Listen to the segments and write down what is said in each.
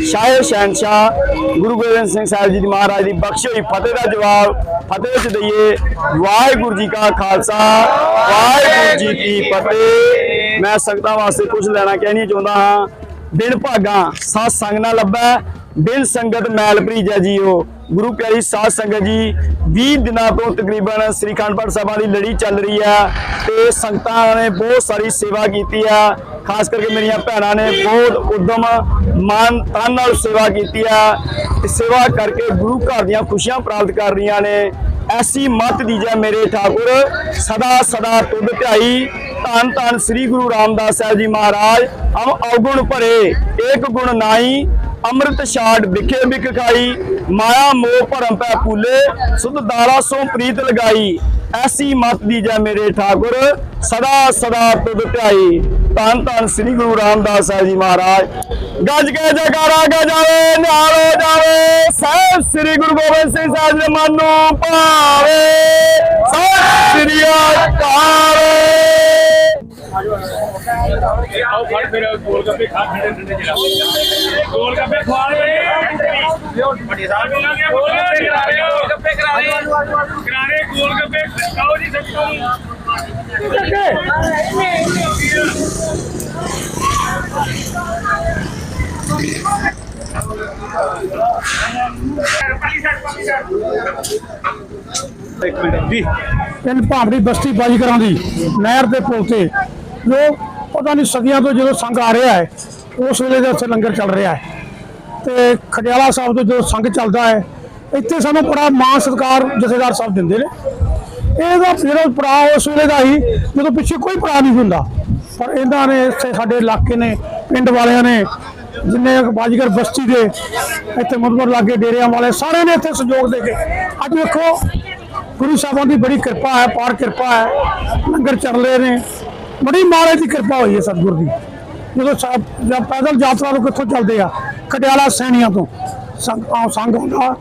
ਸ਼ਾਹ ਸ਼ਹਿਨशाह ਗੁਰੂ ਗੋਬਿੰਦ ਸਿੰਘ ਸਾਹਿਬ ਜੀ ਦੀ ਮਹਾਰਾਜ ਦੀ ਬਖਸ਼ ਹੋਈ। ਫਤਿਹ ਦਾ ਜਵਾਬ ਫਤਿਹ ਚ ਦਈਏ। ਵਾਹਿਗੁਰੂ ਜੀ ਕਾ ਖਾਲਸਾ, ਵਾਹਿਗੁਰੂ ਜੀ ਕੀ ਫਤਿਹ। ਮੈਂ ਸੰਗਤਾਂ ਵਾਸਤੇ ਕੁਝ ਲੈਣਾ ਕਹਿਣੀ ਚਾਹੁੰਦਾ ਹਾਂ। ਬਿਨ ਭਾਗਾ ਸਾਧ ਸੰਗ ਨਾ ਲੱਭੈ। ਬਿਨ ਸੰਗਤ ਮੈਲ ਜੀ ਉਹ। ਗੁਰੂ ਪਿਆਰੀ ਸਾਧ ਸੰਗਤ ਜੀ 20 ਦਿਨਾਂ ਤੋਂ ਤਕਰੀਬਨ ਸ੍ਰੀ ਅਖੰਡ ਪਾਠ ਸਾਹਿਬਾਂ ਦੀ ਲੜੀ ਚੱਲ ਰਹੀ ਹੈ ਤੇ ਸੰਗਤਾਂ ਨੇ ਬਹੁਤ ਸਾਰੀ ਸੇਵਾ ਕੀਤੀ ਆ। ਖਾਸ ਕਰਕੇ ਮੇਰੀਆਂ ਭੈਣਾਂ ਨੇ ਬਹੁਤ ਉਦਮ, ਮਾਨ, ਤਨ ਨਾਲ ਸੇਵਾ ਕੀਤੀ ਆ। ਤੇ ਸੇਵਾ ਕਰਕੇ ਗੁਰੂ ਘਰ ਦੀਆਂ ਖੁਸ਼ੀਆਂ ਪ੍ਰਾਪਤ ਕਰ ਰਹੀਆਂ ਨੇ। ਐਸੀ ਮਤ ਦੀਜੈ ਮੇਰੇ ਠਾਕੁਰ, ਸਦਾ ਸਦਾ ਤੁਧ ਧਿਆਈ। ਧੰਨ ਧੰਨ ਸ੍ਰੀ ਗੁਰੂ ਰਾਮਦਾਸ ਸਾਹਿਬ ਜੀ ਮਹਾਰਾਜ, ਹਮ ਅਵਗੁਣ ਭਰੇ, ਏਕ ਗੁਣ ਨਾਹੀ। ਅੰਮ੍ਰਿਤ ਛਾੜ ਵਿਖੇ ਬਿਖ ਖਾਈ, ਮਾਇਆ ਮੋਹ ਭਰਮ ਪੈ ਭੂਲੇ, ਸੁਧ ਦਾਰਾ ਸੋ ਪ੍ਰੀਤ ਲਗਾਈ। ਐਸੀ ਮਤ ਦੀਜੈ ਮੇਰੇ ਠਾਕੁਰ, ਸਦਾ ਸਦਾ ਤੁਧ ਧਿਆਈ। ਧੰਨ ਧੰਨ ਸ੍ਰੀ ਗੁਰੂ ਰਾਮਦਾਸ ਸਾਹਿਬ ਜੀ ਮਹਾਰਾਜ। ਗੱਜ ਕੇ ਜਕਾਰਾ ਗਜਾਵੇ ਨਿਹਾਲ ਹੋ ਜਾਵੇ। ਸਾਹਿਬ ਸ੍ਰੀ ਗੁਰੂ ਗੋਬਿੰਦ ਸਿੰਘ ਸਾਹਿਬ ਦੇ ਮਨ ਨੂੰ ਭਾਵੇ। ਸਤਿ ਸ੍ਰੀ ਆਓ ਫੜ ਫਿਰ ਗੋਲ ਗੱਪੇ ਖਾ ਠੰਡੇ ਠੰਡੇ ਜਿਹੜਾ। ਗੋਲ ਗੱਪੇ ਖਵਾ ਦੇ ਵੱਡੀ ਸਾਹਿਬ ਮਿਲਾਂਗੇ ਗੋਲ ਗੱਪੇ ਕਰਾ ਰਹੇ ਗੋਲ ਗੱਪੇ ਕਰਾ ਰਹੇ ਕਰਾ ਰਹੇ ਗੋਲ ਗੱਪੇ ਖਾਓ ਜੀ ਸੱਚੋ ਇੱਕ ਮਿੰਟ ਜੀ। ਪਿੰਡ ਭਾਂਬੜੀ ਬਸਤੀ ਬਾਜੀਗਰਾਂ ਦੀ ਨਹਿਰ ਦੇ ਪੁਲ ਤੇ। ਜੋ ਪਤਾ ਨਹੀਂ ਸਦੀਆਂ ਤੋਂ ਜਦੋਂ ਸੰਘ ਆ ਰਿਹਾ ਹੈ, ਉਸ ਵੇਲੇ ਦਾ ਉੱਥੇ ਲੰਗਰ ਚੱਲ ਰਿਹਾ ਹੈ। ਤੇ ਖਡਿਆਲਾ ਸਾਹਿਬ ਤੋਂ ਜਦੋਂ ਸੰਘ ਚੱਲਦਾ ਹੈ, ਇੱਥੇ ਸਾਨੂੰ ਬੜਾ ਮਾਣ ਸਤਿਕਾਰ ਜਥੇਦਾਰ ਸਾਹਿਬ ਦਿੰਦੇ ਨੇ। ਇਹਦਾ ਜਿਹੜਾ ਪੜਾਅ ਉਸ ਵੇਲੇ ਦਾ ਹੀ, ਜਦੋਂ ਪਿੱਛੇ ਕੋਈ ਪੜਾਅ ਨਹੀਂ ਹੁੰਦਾ, ਪਰ ਇਹਨਾਂ ਨੇ ਇੱਥੇ ਸਾਡੇ ਇਲਾਕੇ ਨੇ, ਪਿੰਡ ਵਾਲਿਆਂ ਨੇ, ਜਿੰਨੇ ਬਾਜੀਗਰ ਬਸਤੀ ਦੇ, ਇੱਥੇ ਮੁਦਬਰ ਲਾਗੇ ਡੇਰਿਆਂ ਵਾਲੇ, ਸਾਰਿਆਂ ਨੇ ਇੱਥੇ ਸਹਿਯੋਗ ਦੇ ਕੇ, ਅੱਜ ਵੇਖੋ, ਗੁਰੂ ਸਾਹਿਬਾਂ ਦੀ ਬੜੀ ਕਿਰਪਾ ਹੈ, ਪਾਰ ਕਿਰਪਾ ਹੈ, ਲੰਗਰ ਚੱਲ ਰਹੇ ਨੇ। ਬੜੀ ਮਹਾਰਾਜ ਦੀ ਕਿਰਪਾ ਹੋਈ ਹੈ ਸਤਿਗੁਰ ਦੀ। ਜਦੋਂ ਸਾਹਿਬ ਜਦ ਪੈਦਲ ਯਾਤਰਾ ਤੋਂ ਕਿੱਥੋਂ ਚੱਲਦੇ ਆ? ਕਟਿਆਲਾ ਸੈਣੀਆਂ ਤੋਂ। ਸੰਗ ਆਹ ਸੰਗ ਹੁੰਦਾ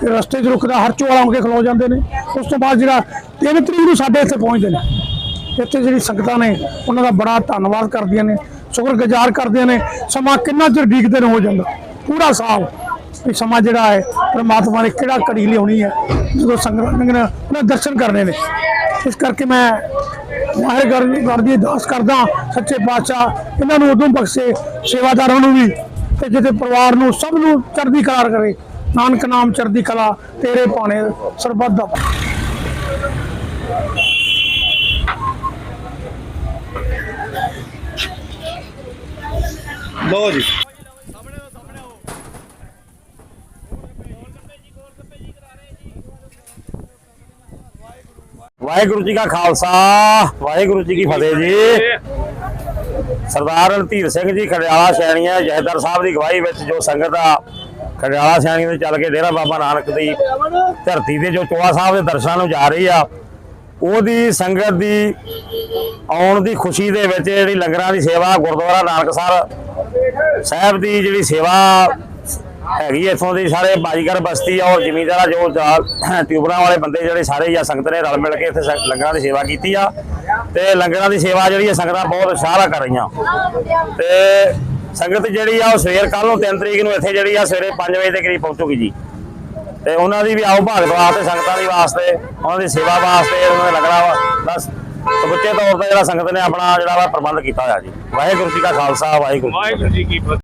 ਤੇ ਰਸਤੇ 'ਚ ਰੁਕਦਾ, ਹਰ ਵਾਲਾ ਹੋ ਕੇ ਖਲੋ ਜਾਂਦੇ ਨੇ। ਉਸ ਤੋਂ ਬਾਅਦ ਜਿਹੜਾ ਤਿੰਨ ਤਰੀਕ ਨੂੰ ਸਾਡੇ ਇੱਥੇ ਪਹੁੰਚਦੇ ਨੇ। ਇੱਥੇ ਜਿਹੜੀ ਸੰਗਤਾਂ ਨੇ, ਉਹਨਾਂ ਦਾ ਬੜਾ ਧੰਨਵਾਦ ਕਰਦੀਆਂ ਨੇ, ਸ਼ੁਕਰਗੁਜ਼ਾਰ ਕਰਦੀਆਂ ਨੇ। ਸਮਾਂ ਕਿੰਨਾ ਚਿਰ ਡੀਕਦੇ ਨੇ ਹੋ ਜਾਂਦਾ? ਪੂਰਾ ਸਾਲ। ਵੀ ਸਮਾਂ ਜਿਹੜਾ ਹੈ, ਪਰਮਾਤਮਾ ਨੇ ਕਿਹੜਾ ਘੜੀ ਲਿਆਉਣੀ ਹੈ? ਜਦੋਂ ਸੰਗਤਾਂ ਨੇ ਉਹਨਾਂ ਦਰਸ਼ਨ ਕਰਨੇ ਨੇ। ਇਸ ਕਰਕੇ ਮੈਂ ਵਾਹਿਗੁਰੂ ਦੀ ਅਰਦਾਸ ਕਰਦਾ ਸੱਚੇ ਪਾਤਸ਼ਾਹ, ਇਹਨਾਂ ਨੂੰ ਉਦੋਂ ਬਖਸ਼ੇ ਸੇਵਾਦਾਰਾਂ ਨੂੰ ਵੀ ਤੇ ਜਿਹਦੇ ਪਰਿਵਾਰ ਨੂੰ ਸਭ ਨੂੰ ਚੜ੍ਹਦੀ ਕਲਾ ਕਰੇ। ਨਾਨਕ ਨਾਮ ਚੜ੍ਹਦੀ ਕਲਾ, ਤੇਰੇ ਪਾਣੇ ਸਰਬੱਤ ਦਾ। ਲੋ ਜੀ। ਵਾਹਿਗੁਰੂ ਜੀ ਕਾ ਖਾਲਸਾ, ਵਾਹਿਗੁਰੂ ਜੀ ਕੀ ਫਤਿਹ ਜੀ। ਸਰਦਾਰ ਰਣਧੀਰ ਸਿੰਘ ਜੀ ਖੜਿਆਲਾ ਸੈਣੀਆਂ, ਜਹਦਰ ਸਾਹਿਬ ਦੀ ਗਵਾਹੀ ਵਿੱਚ ਜੋ ਸੰਗਤ ਆ ਖੜਿਆਲਾ ਸੈਣੀਆਂ ਦੇ ਚੱਲ ਕੇ ਡੇਰਾ ਬਾਬਾ ਨਾਨਕ ਦੀ ਧਰਤੀ ਦੇ ਜੋ ਚੋਲਾ ਸਾਹਿਬ ਦੇ ਦਰਸ਼ਨਾਂ ਨੂੰ ਜਾ ਰਹੀ ਆ, ਉਹਦੀ ਸੰਗਤ ਦੀ ਆਉਣ ਦੀ ਖੁਸ਼ੀ ਦੇ ਵਿੱਚ ਜਿਹੜੀ ਲੰਗਰਾਂ ਦੀ ਸੇਵਾ, ਗੁਰਦੁਆਰਾ ਨਾਨਕਸਰ ਸਾਹਿਬ ਦੀ ਜਿਹੜੀ ਸੇਵਾ ਹੈਗੀ ਇੱਥੋਂ ਦੀ, ਸਾਰੇ ਬਾਜੀਗਰ, ਬਸਤੀ ਆ ਔਰ ਜ਼ਿਮੀਂਦਾਰਾ ਜੋ ਟਿਊਬਰਾਂ ਵਾਲੇ ਬੰਦੇ ਜਿਹੜੇ ਸਾਰੇ ਜਾਂ ਸੰਗਤ ਨੇ ਰਲ ਮਿਲ ਕੇ ਇੱਥੇ ਲੰਗਰਾਂ ਦੀ ਸੇਵਾ ਕੀਤੀ ਆ। ਤੇ ਲੰਗਰਾਂ ਦੀ ਸੇਵਾ ਜਿਹੜੀ ਹੈ ਸੰਗਤਾਂ ਬਹੁਤ ਉਤਸ਼ਾਹ ਕਰ ਰਹੀਆਂ। ਤੇ ਸੰਗਤ ਜਿਹੜੀ ਆ, ਉਹ ਸਵੇਰ ਕੱਲ ਨੂੰ 3 ਤਰੀਕ ਨੂੰ ਇੱਥੇ ਜਿਹੜੀ ਆ, ਸਵੇਰੇ 5 ਵਜੇ ਦੇ ਕਰੀਬ ਪਹੁੰਚੂਗੀ ਜੀ। ਤੇ ਉਹਨਾਂ ਦੀ ਵੀ ਆਓ ਭਾਗਤ ਵਾਸਤੇ ਸੰਗਤਾਂ ਦੀ ਵਾਸਤੇ, ਉਹਨਾਂ ਦੀ ਸੇਵਾ ਵਾਸਤੇ ਉਹਨਾਂ ਦੇ ਲੰਗਰਾਂ ਵਾ- ਦਾ ਸਮੁੱਚੇ ਤੌਰ ਤੇ ਜਿਹੜਾ ਸੰਗਤ ਨੇ ਆਪਣਾ ਜਿਹੜਾ ਵਾ ਪ੍ਰਬੰਧ ਕੀਤਾ ਹੋਇਆ ਜੀ। ਵਾਹਿਗੁਰੂ ਜੀ ਕਾ ਖਾਲਸਾ, ਵਾਹਿਗੁਰੂ ਵਾਹਿਗੁਰੂ ਜੀ ਕੀ ਫਤਿਹ।